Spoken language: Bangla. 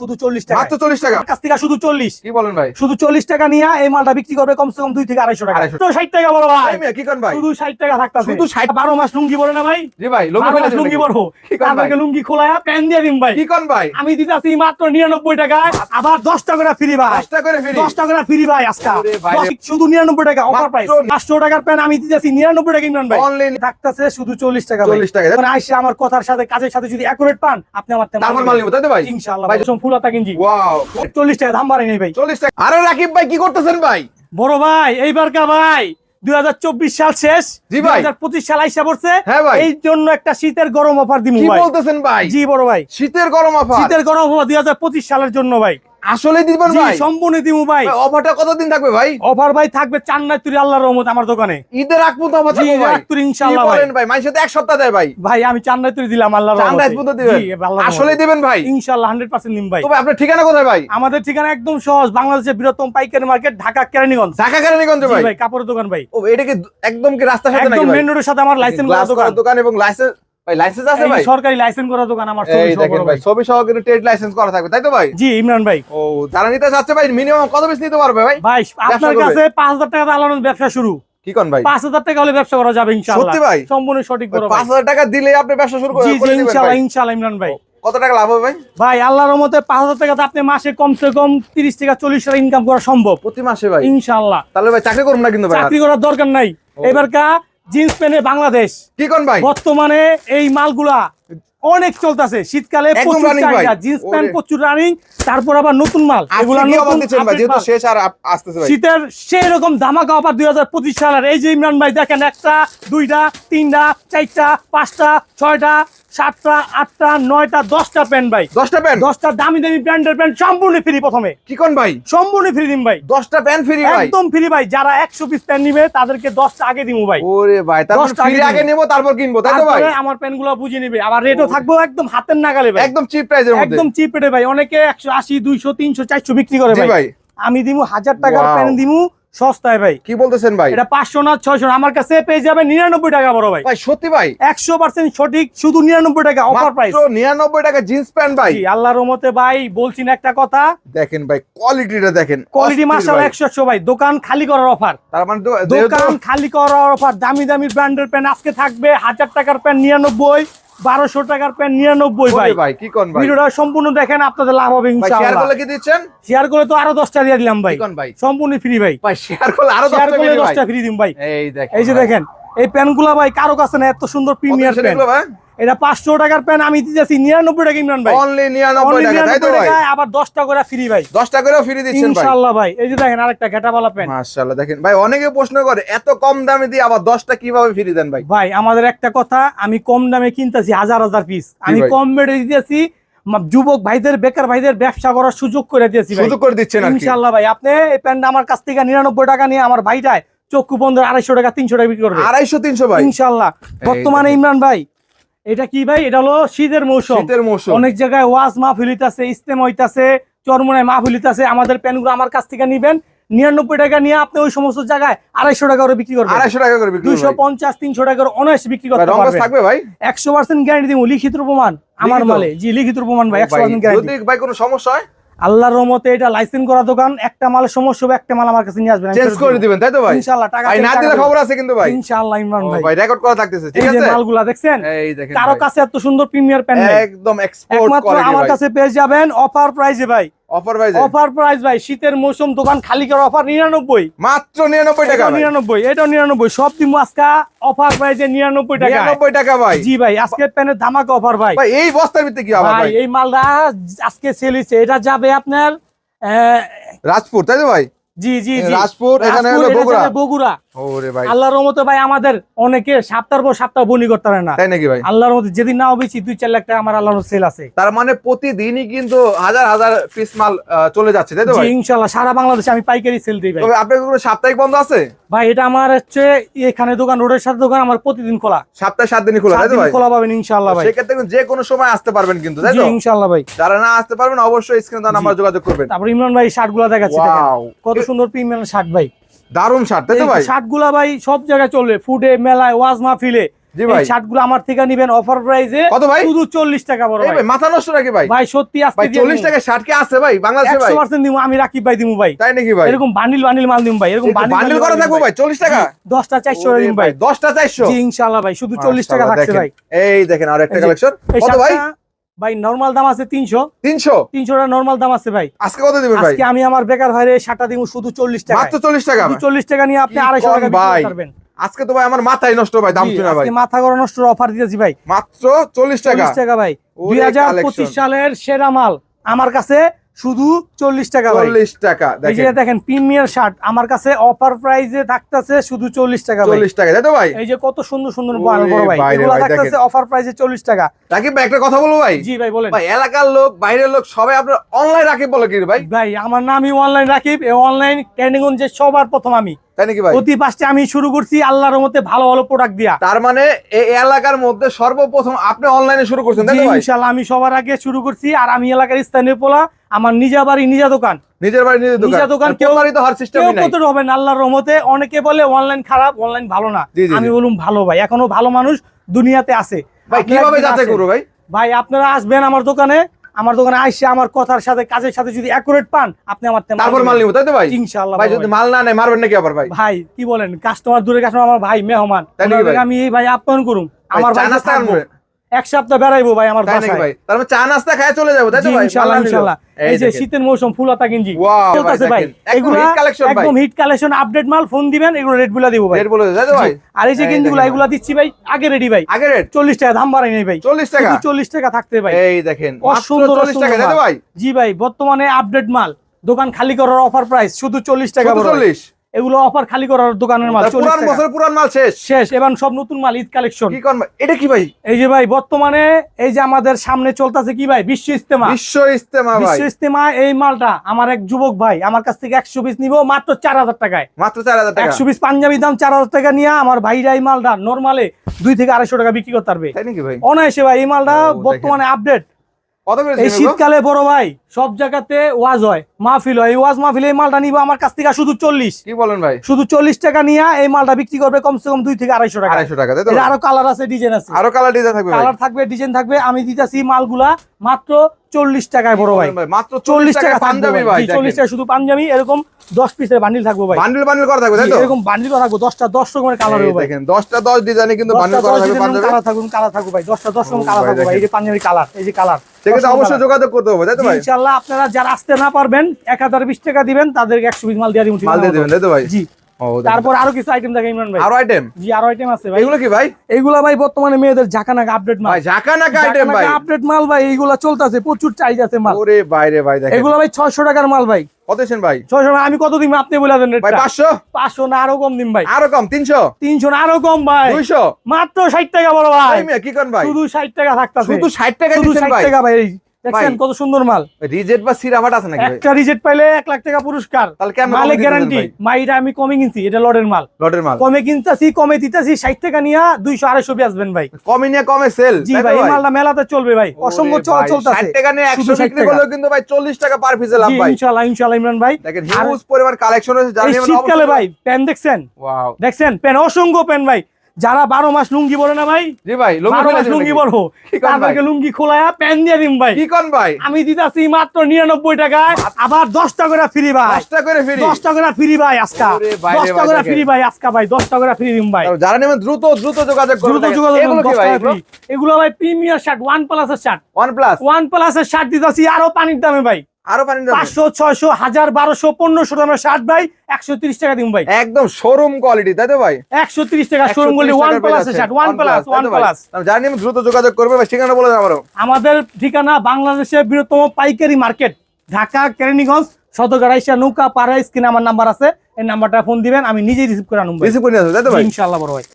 শুধু চল্লিশ টাকা মাত্র চল্লিশ টাকা? কাছ থেকে শুধু চল্লিশ। কি বলেন ভাই? শুধু চল্লিশ টাকা নিয়ে এই মালটা বিক্রি করবে কমসে কম দুই থেকে আড়াইশো টাকা। তো ষাট টাকা বড় ভাই। কি করেন ভাই? শুধু ষাট টাকা শুধু 60 বারো মাস লুঙ্গি পরে না ভাই? জি ভাই লুঙ্গি? তাদেরকে খোলায় প্যান দিয়ে দিন ভাই। কি করেন ভাই? আমি দিতেছি মাত্র নিরানব্বই টাকায়। আবার দশ টাকা ফ্রি ভাই। দশটা করে ফ্রি। দশ টাকা করে ফ্রি ভাই আজকে। ভাই শুধু নিরানব্বই টাকা অফার প্রাইস পাঁচশো টাকার প্যান আমি দিতেছি নিরানব্বই টাকা ইমরান ভাই। অনলাইন থাকতেছে শুধু চল্লিশ টাকা 40 টাকা। আইসে আমার কথার সাথে কাজের সাথে যদি অ্যাকুরেট পান আপনি আমার তারপর মাল নিব তাই ভাই? ইনশাআল্লাহ ভাই, ভাই। ফুলাতা কিনজি ওয়াও। চল্লিশ টাকা দাম বাড়াই নেই ভাই। চল্লিশ টাকা। আরে রাকিব ভাই কি করতেছেন ভাই? বড় ভাই এইবার কা ভাই দুই হাজার চব্বিশ সাল শেষ জি ভাই। পঁচিশ সাল আইসা পড়ছে। হ্যাঁ ভাই। এই জন্য একটা শীতের গরম অফার কি ভাই। বলতেছেন ভাই? জি বড় ভাই। শীতের গরম অফার? শীতের গরম অফার দুই হাজার পঁচিশ সালের জন্য ভাই। আসলে দিবেন ভাই? সম্পূর্ণ দিব ভাই। অফারটা কতদিন থাকবে ভাই? অফার ভাই থাকবে চান্নাই তুরি আল্লাহর রহমত আমার দোকানে। ঈদের আগ পর্যন্ত অফার থাকবে ভাই। রাত্রি কি ইনশাআল্লাহ ভাই। বলেন ভাই? মানুষের তো এক সপ্তাহ দেয় ভাই। ভাই আমি চান্নাই তুরি দিলাম আল্লাহর রহমতে। পর্যন্ত দিবেন? আসলে দিবেন ভাই? ইনশাআল্লাহ হান্ড্রেড পার্সেন্ট নিম ভাই। তো ভাই আপনার ঠিকানা কোথায় ভাই? আমাদের ঠিকানা একদম সহজ বাংলাদেশের বৃহত্তম পাইকারি মার্কেট ঢাকা কেরানীগঞ্জ। ঢাকা কেরানীগঞ্জ ভাই? ভাই কাপড়ের দোকান ভাই। ও এটা কি একদম কি রাস্তার সাথে নাকি একদম ভাই? মেন রোডের সাথে আমার লাইসেন্স দোকান। দোকান এবং লাইসেন্স ভাই লাইসেন্স আছে ভাই? সরকারি লাইসেন্স করা দোকান আমার ছবি সহ দেখেন ভাই ছবি সহ কিন্তু ট্রেড লাইসেন্স করা থাকবে তাই তো ভাই? জি ইমরান ভাই। ও যারা নিতে চাচ্ছে ভাই মিনিমাম কত পিস নিতে পারবে ভাই? ভাই আপনার কাছে টাকা আলানোর ব্যবসা শুরু। কি কোন ভাই? পাঁচ হাজার টাকা হলে ব্যবসা করা যাবে ইনশাআল্লাহ। সত্যি ভাই? সম্পূর্ণ সঠিক বড় টাকা দিলে আপনি ব্যবসা শুরু করে জি জি ইনশাআল্লাহ ইনশাআল্লাহ ইমরান ভাই। কত টাকা লাভ হবে ভাই? আল্লাহর রহমতে আপনি মাসে কমসে কম তিরিশ থেকে চল্লিশ টাকা ইনকাম করা সম্ভব। প্রতি মাসে ভাই। ইনশাআল্লাহ। তাহলে ভাই চাকরি করুন না কিন্তু ভাই চাকরি করার দরকার নাই। এবার কা জিন্স প্যান্ট বাংলাদেশ। কি কোন ভাই? বর্তমানে এই মালগুলা অনেক চলতেছে। শীতকালে প্রচুর চাহিদা। জিন্স প্যান্ট প্রচুর রানিং তারপর আবার নতুন মাল। এগুলো। শেষ আর আসতেছে শীতের সেই রকম ধামাকা অফার হাজার পঁচিশ সালের। এই যে ইমরান ভাই দেখেন একটা দুইটা তিনটা চারটা পাঁচটা ছয়টা সাতটা আটটা নয়টা দশটা প্যান্ট ভাই। দশটা প্যান্ট দশটা দামি দামি ব্র্যান্ডের প্যান্ট সম্পূর্ণ ফ্রি প্রথমে। কি কোন ভাই? সম্পূর্ণ ফ্রি দিম ভাই। দশটা প্যান্ট ফ্রি একদম ফ্রি ভাই। যারা একশো পিস প্যান্ট নিবে তাদেরকে দশটা আগে দিব ভাই। ওরে ভাই দশটা আগে নেব তারপর কিনবো তাই তো ভাই? আমার প্যান্টগুলো বুঝে নিবে। আবার রেটও থাকব একদম হাতের নাগালে ভাই। একদম চিপ প্রাইসের মধ্যে। একদম চিপ রেটে ভাই। অনেকে একশো আশি দুইশো তিনশো চারশো বিক্রি করে ভাই। আমি দিমু হাজার টাকার. প্যান্ট দিমু। সস্তায় ভাই। কি বলতেছেন ভাই? এটা পাঁচশো না ছয়শো আমার কাছে পেয়ে যাবে নিরানব্বই টাকা বড় ভাই। ভাই সত্যি ভাই? একশো পার্সেন্ট সঠিক শুধু নিরানব্বই টাকা অফার প্রাইস নিরানব্বই টাকা জিন্স প্যান্ট ভাই। আল্লাহর রহমতে ভাই বলছি না একটা কথা। দেখেন ভাই কোয়ালিটিটা দেখেন। কোয়ালিটি মাসাল একশো একশো ভাই দোকান খালি করার অফার তার মানে দোকান খালি করার অফার দামি দামি ব্র্যান্ডের প্যান্ট আজকে থাকবে হাজার টাকার প্যান্ট নিরানব্বই। বারোশো টাকার প্যান্ট নিরানব্বই ভাই। ভাই কি কোন ভাই? ভিডিওটা সম্পূর্ণ দেখেন আপনাদের লাভ হবে শেয়ার করলে কি দিচ্ছেন? শেয়ার করে তো আরও দশটা দিয়ে দিলাম ভাই। কোন ভাই? সম্পূর্ণ ফ্রি ভাই। শেয়ার করলে আরও দশটা ফ্রি দিম ভাই। এই দেখেন এই যে দেখেন এই প্যান্টগুলা ভাই কারও কাছে না এত সুন্দর প্রিমিয়ার প্যান্ট ভাই? এটা পাঁচশো টাকার প্যান্ট আমি দিতেছি নিরানব্বই টাকা ইমরান ভাই। অনলি নিরানব্বই টাকা তাই তো 99 ভাই? টাকায় আবার দশটা করে ফ্রি ভাই। দশটা করেও ফ্রি দিচ্ছেন ভাই। ইনশাআল্লাহ ভাই। এই যে দেখেন আরেকটা ঘেটাবালা প্যান্ট মাশাআল্লাহ দেখেন। ভাই অনেকে প্রশ্ন করে এত কম দামে দিয়ে আবার দশটা কীভাবে ফ্রি দেন ভাই? ভাই আমাদের একটা কথা আমি কম দামে কিনতেছি হাজার হাজার পিস আমি কম রেটে দিতেছি যুবক ভাইদের বেকার ভাইদের ব্যবসা করার সুযোগ করে দিয়েছি সুযোগ করে দিচ্ছেন ইনশাআল্লাহ ভাই আপনি এই প্যান্টটা আমার কাছ থেকে নিরানব্বই টাকা নিয়ে আমার ভাইটায় চক্ষু বন্ধ আড়াইশো টাকা তিনশো টাকা বিক্রি করবে। আড়াইশো তিনশো ভাই। ইনশাআল্লাহ বর্তমানে ইমরান ভাই এটা কি ভাই? এটা হলো শীতের মৌসুম। শীতের মৌসুম। অনেক জায়গায় ওয়াজ মাহফিল হইতাছে ইস্তেম হইতাছে চরমনায় মাহফিল হইতাছে। আমাদের প্যান্টগুলো আমার কাছ থেকে নিবেন। নিরানব্বই টাকা নিয়ে আপনি ওই সমস্ত জায়গায় আড়াইশো টাকা করে বিক্রি করবেন। আড়াইশো টাকা করে বিক্রি দুইশো পঞ্চাশ তিনশো টাকার অনায়াসে বিক্রি করতে পারবেন। থাকবে ভাই? একশো পার্সেন্ট গ্যারান্টি দিব লিখিত প্রমাণ। আমার? মালে। জি লিখিত প্রমাণ ভাই একশো পার্সেন্ট গ্যারান্টি যদি ভাই কোনো সমস্যা হয় আল্লাহর রহমতে এটা লাইসেন্স করা দোকান একটা মাল সমস্যা হবে একটা মাল আমার কাছে নিয়ে আসবেন। চেঞ্জ করে দিবেন তাই তো ভাই? ইনশাআল্লাহ টাকা না দিলে খবর আছে কিন্তু ভাই। ইনশাআল্লাহ ইমরান ভাই। ভাই রেকর্ড করা থাকতেছে ঠিক আছে এই যে মালগুলো দেখছেন? এই দেখেন কারও কাছে এত সুন্দর প্রিমিয়ার প্যান্ট একদম এক্সপোর্ট কোয়ালিটি আমার কাছে পেয়ে যাবেন অফার প্রাইসে ভাই। অফার ভাই অফার প্রাইস ভাই শীতের মৌসুম দোকান খালি করা অফার নিরানব্বই। মাত্র 99 টাকা এটাও ভাই। নিরানব্বই এটাও নিরানব্বই সব দিন আজকা অফার টাকা 99 টাকা ভাই। জি ভাই আজকে প্যানের ধামাকা অফার ভাই। ভাই এই বস্তার ভিতরে কি আবার ভাই এই মালটা আজকে সেল এটা যাবে আপনার রাজপুর তাই তো ভাই? জি জি জি। রাজপুর, এখানে এটা বগুড়া। বগুড়া। ওরে ভাই। আল্লাহর রহমতে ভাই আমাদের অনেকে সপ্তাহ পর সপ্তাহ বনি করতে পারে না। তাই নাকি ভাই? আল্লাহর রহমতে যেদিন নাও বেশি দুই চার লাখ টাকা আমার আল্লাহর সেল আছে। তার মানে প্রতিদিনই কিন্তু হাজার হাজার পিস মাল চলে যাচ্ছে তাই তো ভাই? ইনশাল্লাহ সারা বাংলাদেশে আমি পাইকারি সেল দিই ভাই। তবে আপনার কোনো সাপ্তাহিক বন্ধ আছে? ভাই এটা আমার হচ্ছে এখানে দোকান রোডের সাথে দোকান আমার প্রতিদিন খোলা। সপ্তাহে সাত দিনই খোলা তাই তো দিন ভাই? খোলা পাবেন ইনশাল্লাহ ভাই। সেক্ষেত্রে যে কোনো সময় আসতে পারবেন কিন্তু তাই তো? ইনশাল্লাহ ভাই। যারা না আসতে পারবেন অবশ্যই স্ক্রিনে তার নাম্বার যোগাযোগ করবেন। তারপর ইমরান ভাই শার্টগুলা দেখাচ্ছি কত সুন্দর প্রিমিয়াম শার্ট ভাই। দারুণ শার্ট তাই তো ভাই? শার্টগুলা ভাই সব জায়গায় চলবে ফুডে মেলায় ওয়াজ মাহফিলে। জি ভাই। শার্টগুলো আমার থেকে নিবেন অফার প্রাইসে কত ভাই? শুধু চল্লিশ টাকা বড় ভাই। মাথা নষ্ট নাকি ভাই? ভাই সত্যি আজকে টাকা শার্ট কি আছে ভাই? বাংলাদেশে ভাই? একশো পার্সেন্ট দিমু আমি রাকিব ভাই দিমু ভাই। তাই নাকি ভাই? এরকম বান্ডিল বান্ডিল মাল দিমু ভাই এরকম বান্ডিল করা থাকব ভাই। চল্লিশ টাকা? দিমু ভাই। জি ভাই শুধু চল্লিশ টাকা থাকছে। ভাই। এই দেখেন আর একটা কালেকশন কত ভাই? শার্টটা ভাই নরমাল দাম আছে তিনশো। তিনশো? তিনশোটা নর্মাল দাম আছে ভাই। আজকে কত দিবেন ভাই? আজকে আমি আমার বেকার ভাইরে সাতটা দিব শুধু চল্লিশ টাকা মাত্র চল্লিশ টাকা? চল্লিশ টাকা নিয়ে আপনি আড়াইশো টাকা ভাই? আজকে তো ভাই আমার মাথায় নষ্ট ভাই দাম শুনে ভাই। মাথা গড়া নষ্ট অফার দিতেছি ভাই। মাত্র চল্লিশ টাকা? চল্লিশ টাকা ভাই। দুই হাজার পঁচিশ সালের সেরা মাল আমার কাছে শুধু চল্লিশ টাকা চল্লিশ টাকা দেখেন। প্রিমিয়ার শার্ট আমার কাছে অফার প্রাইসে থাকতেছে শুধু চল্লিশ টাকা চল্লিশ টাকা তাই তো ভাই? এই যে কত সুন্দর সুন্দর থাকতেছে অফার প্রাইসে চল্লিশ টাকা। রাকিব ভাই একটা কথা বলব ভাই? জি ভাই বলেন। ভাই এলাকার লোক বাইরের লোক সবাই আপনার অনলাইন রাকিব বলে কি ভাই? ভাই আমার নামই অনলাইন রাকিব। এই অনলাইন ক্যান্ডিগঞ্জে সবার প্রথম আমি। তাই নাকি ভাই? অতি পাশে আমি শুরু করছি আল্লাহর মতে ভালো ভালো প্রোডাক্ট দিয়া। তার মানে এই এলাকার মধ্যে সর্বপ্রথম আপনি অনলাইনে শুরু করছেন তাই জি তো ভাই? ইনশাল্লাহ আমি সবার আগে শুরু করছি। আর আমি এলাকার স্থানীয় পোলা আমার নিজা বাড়ি নিজা দোকান। নিজের বাড়ি নিজের দোকান। কেউ- প্রতারিত হওয়ার সিস্টেম নাই। কত হবে না আল্লাহর রহমতে। অনেকে বলে অনলাইন খারাপ অনলাইন ভালো না। আমি জি। বলুম ভালো ভাই এখনও ভালো মানুষ দুনিয়াতে আছে। ভাই কীভাবে যাচাই। ভাই? ভাই আপনারা আসবেন আমার দোকানে। আমার দোকানে আসছে আমার কথার সাথে কাজের সাথে যদি অ্যাকুরেট পান আপনি আমার তারপর মাল নিব তাই তো ভাই ইনশাআল্লাহ ভাই যদি। মাল না নেয় মারবেন নাকি আবার ভাই ভাই কি বলেন কাস্টমার দূরে কাস্টমার আমার ভাই মেহমান? আমি ভাই আপ্যায়ন করুম আমার ভাই? এক সপ্তাহ বেড়াইবো ভাই আমার তাই বাসায়। ভাই? তার মানে চা নাস্তা খায় চলে যাব তাই তো ভাই? ইনশাআল্লাহ মাল না নিলেও। ইনশাআল্লাহ এই যে শীতের মৌসুম ফুলাতা গেঞ্জি চলতেছে ভাই, ভাই একদম এগুলা hit collection ভাই। একদম হিট কালেকশন আপডেট মাল ফোন দিবেন এগুলো রেটগুলা দিব ভাই। রেট বলে দেয়, ভাই? আর এই যে গেঞ্জিগুলো এগুলা দিচ্ছি ভাই আগে রেডি ভাই। আগে রেট চল্লিশ টাকা দাম বাড়াই নাই ভাই। চল্লিশ টাকা? চল্লিশ টাকা থাকতে ভাই। এই দেখেন মাত্র অসুন্দর চল্লিশ টাকা ভাই? জি ভাই বর্তমানে আপডেট মাল। দোকান খালি করার অফার প্রাইস শুধু চল্লিশ টাকা শুধু বড় ভাই। চল্লিশ? এগুলো অফার খালি করার দোকানের মাল পুরান বছর পুরান মাল শেষ। শেষ এবার সব নতুন মাল ঈদ কালেকশন কি এটা কি ভাই? এই যে ভাই বর্তমানে এই যে আমাদের সামনে চলতেছে কি ভাই? বিশ্ব ইস্তেমা বিশ্ব ইস্তেমা ভাই। বিশ্ব ইস্তেমা এই মালটা আমার এক যুবক ভাই আমার কাছ থেকে একশো পিস নিবো মাত্র চার হাজার টাকায়। মাত্র চার হাজার টাকা। একশো পিস পাঞ্জাবি দাম চার হাজার টাকা নিয়ে আমার ভাইরা এই মালটা নর্মালে দুই থেকে আড়াইশো টাকা বিক্রি করতে পারবে। তাই নাকি ভাই? অনায়াসে ভাই এই মালটা বর্তমানে আপডেট এই শীতকালে বড় ভাই সব জায়গাতে ওয়াজ হয়। মাহফিল হয়। এই ওয়াজ মাহফিল এই মালটা নিবো আমার কাছ থেকে শুধু চল্লিশ। কি বলেন ভাই? শুধু চল্লিশ টাকা নিয়ে এই মালটা বিক্রি করবে কমসে কম দুই থেকে আড়াইশো টাকা। আড়াইশো টাকা? আরও কালার আছে ডিজাইন আছে। আরও কালার ডিজাইন থাকবে কালার থাকবে ডিজাইন থাকবে। আমি দিতেছি মালগুলা মাত্র চল্লিশ টাকায় বড় ভাই। মাত্র চল্লিশ টাকা পাঞ্জাবি ভাই চল্লিশ টাকা শুধু পাঞ্জাবি এরকম দশ পিসের বান্ডিল থাকব ভাই। বান্ডেল বান্ডেল করা থাকবে এরকম বান্ডিল করা থাকব। দশটা দশ রকমের কালার হবে দেখেন 10টা 10 ডিজাইনে কিন্তু বান্ডেল করা থাকবে কালার থাকুন কালার থাকব ভাই। দশটা দশ রকম কালার থাকব ভাই এই যে পাঞ্জাবি কালার এই যে কালার সেক্ষেত্রে অবশ্যই যোগাযোগ করতে হবে তাই তো ভাই? ইনশাল্লাহ আপনারা যারা আসতে না পারবেন এক হাজার বিশ টাকা দিবেন তাদেরকে একশো পিস মাল দিয়ে দিবেন মাল দিয়ে দিবেন তাই তো ভাই? জি। তারপর আরও কিছু আইটেম দেখে ইমরান ভাই। আরও আইটেম জি আরও আইটেম আছে ভাই। এগুলো কি ভাই? এইগুলা ভাই বর্তমানে মেয়েদের ঝাঁকানাকা আপডেট মাল। ভাই আইটেম ভাই। আপডেট মাল ভাই এইগুলা চলতেছে প্রচুর চাহিদা আছে মাল। ওরে বাইরে ভাই দেখেন। এগুলো ভাই টাকার মাল ভাই। কত ভাই? আমি কত দিন আপনি বলে দেন ভাই রেটটা? 500 পাঁচশো? না আরও কম দিন ভাই। আরও কম 300 তিনশো না আরও কম ভাই। 200 মাত্র ষাট টাকা বড় ভাই। কি কোন ভাই? শুধু ষাট টাকা থাকতেছে। শুধু 60 টাকা 60 ভাই। টাকা ভাই। দেখছেন কত সুন্দর মাল। রিজেট বা সিরামাট আছে নাকি একটা রিজেক্ট পাইলে এক লাখ টাকা পুরস্কার। তাহলে কেন মালে গ্যারান্টি মাইটা আমি কমে কিনছি এটা লটের মাল। লটের মাল। কমে কিনতেছি কমে দিতেছি ষাট টাকা নিয়ে দুইশো আড়াইশো আসবেন ভাই। কমে নিয়ে কমে সেল জি ভাই এই মালটা মেলাতে চলবে ভাই। অসংখ্য চল চলতেছে। 60 টাকা নিয়ে 100 বিক্রি। করলেও কিন্তু ভাই 40 টাকা পার পিসে লাভ ভাই। ইনশাআল্লাহ ইনশাআল্লাহ ইমরান ভাই। দেখেন হিউজ পরিমাণ কালেকশন হয়েছে এই জানিয়ে শীতকালে ভাই প্যান দেখছেন? ওয়াও দেখছেন? প্যান অসংখ্য প্যান ভাই। যারা বারো মাস লুঙ্গি বলে না ভাই? জি ভাই লুঙ্গি বারো মাস লুঙ্গি? তারপরে লুঙ্গি খোলায়া প্যান দিয়ে দিম ভাই। কি কোন ভাই? আমি দিতাছি মাত্র নিরানব্বই টাকায় আবার দশটা করে ফ্রি ভাই। 10 টাকা করে ফ্রি? দশটা করে ফ্রি ভাই আজকা। দশটা করে। ফ্রি ভাই আজকা ভাই দশটা করে ফ্রি দিম ভাই। যারা নেবেন দ্রুত দ্রুত যোগাযোগ করুন দ্রুত যোগাযোগ এগুলো করুন, কি 10 ভাই এগুলো? ভাই প্রিমিয়ার শার্ট ওয়ান প্লাসের শার্ট ওয়ান প্লাস ওয়ান প্লাসের শার্ট দিতাছি আরও পানির দামে ভাই। আরও পানি পাঁচশো ছয়শো হাজার বারোশো পনেরোশো দামের শার্ট ভাই একশো তিরিশ টাকা দিম ভাই। একদম শোরুম কোয়ালিটি তাই তো ভাই? একশো তিরিশ টাকা শোরুম করলে 130 one one plus one plus দ্রুত যোগাযোগ করবে ঠিকানা বলে আমারও। আমাদের ঠিকানা বাংলাদেশের বৃহত্তম পাইকারি মার্কেট ঢাকা কেরানীগঞ্জ সদরগাড়াইশা নৌকা পাড়া স্ক্রিনে আমার নাম্বার আছে এই নাম্বারটা ফোন দিবেন আমি নিজেই রিসিভ করে ভাই। রিসিভ করে নিয়ে তাই তো ভাই? ইনশাআল্লাহ বড় ভাই।